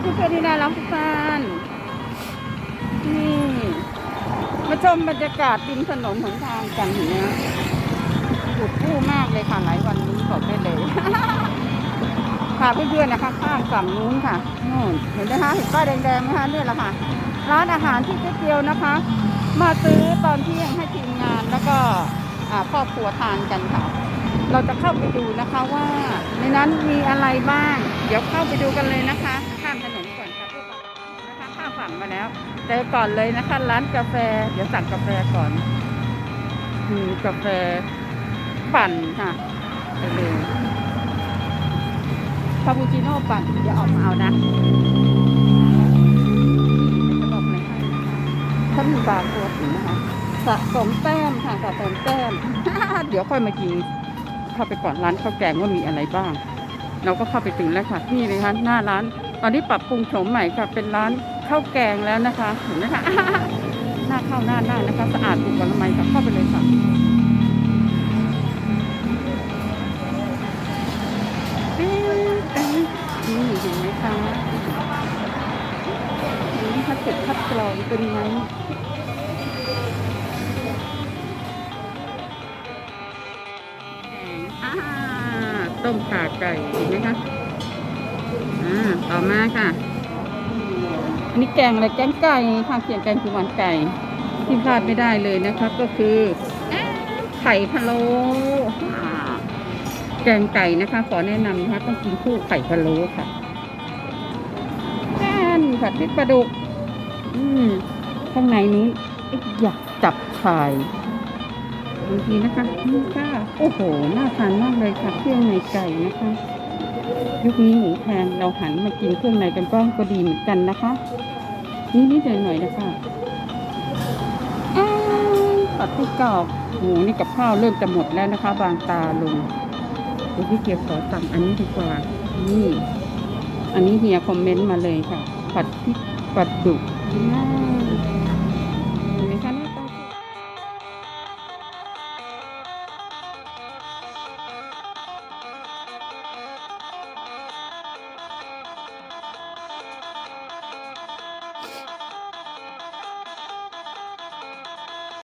เพื่อนๆที่น่ารักทุกท่านนี่มาชมบรรยากาศริมถนนหนทางกันเห็นไหมคะปวดผู้มากเลยค่ะหลายวันนี้บอกได้เลยพาเพื่อนๆนะคะข้างฝั่งนู้นค่ะนู่นเห็นไหมคะเห็นป้ายแดงๆไหมคะเนี่ยแหละค่ะ ร้านอาหารที่เจ๊เกียวนะคะ มาซื้อตอนเที่ยงให้ทีมงานแล้วก็ครอบครัวทานกันค่ะ เราจะเข้าไปดูนะคะว่าในนั้นมีอะไรบ้าง เดี๋ยวเข้าไปดูกันเลยนะคะ สั่งมาแล้ว เจอก่อนเลยนะคะร้านกาแฟ เดี๋ยวสั่งกาแฟก่อนมีกาแฟปั่นค่ะไปเลยคาปูชิโน่ปั่นเดี๋ยวออกมาเอานะจะบอกอะไรให้นะคะถ้ามีบาร์โค้ดนะคะสะสมแต้มค่ะสะสมแต้ม เดี๋ยวค่อยมากินเข้าไปก่อนร้านข้าวแกงว่ามีอะไรบ้าง เราก็เข้าไปถึงแล้วค่ะนี่เลยค่ะหน้าร้าน ตอนนี้ปรับปรุงโฉมใหม่ค่ะเป็นร้าน ข้าวแกงแล้วนะคะเห็นไหมคะหน้าเข้าหน้าหน้านะคะ สะอาดถูกกฎหมายค่ะเข้าไปเลยค่ะเอ๊ะเอ๊ะนี่เห็นไหมคะนี่ถ้าเก็บคัดกรองเป็นไงแกงต้มขาไก่เห็นไหมคะ อ่า ต่อมาค่ะ อันนี้แกงอะไรแกงไก่ค่ะเขียนแกงคือหวานไก่ที่พลาดไม่ได้เลยนะคะก็คือไข่พะโล้อ่แกงไก่นะคะ ขอแนะนำนะคะต้องกินคู่ไข่พะโล้ค่ะแน่นผัดพริกปลาดุก อืมข้างในนี้อยากจับไข่บางทีนะคะนี่ค่ะโอ้โหน่าทานมากเลยค่ะเครื่องในไก่นะคะยุคนี้หมูแพงเราหันมากินเครื่องในกันก็ก็ดีเหมือนกันนะคะ นิดนิดหน่อยหน่อยๆนะคะอ้าวปัดที่กรอบหมูนี่กับข้าวเริ่มจะหมดแล้วนะคะ บางตาลงเดี๋ยวพี่เกียวขอสั่งอันนี้ดีกว่า นี่ อันนี้เฮียคอมเมนต์มาเลยค่ะ ผัดพริกปลาดุกน่า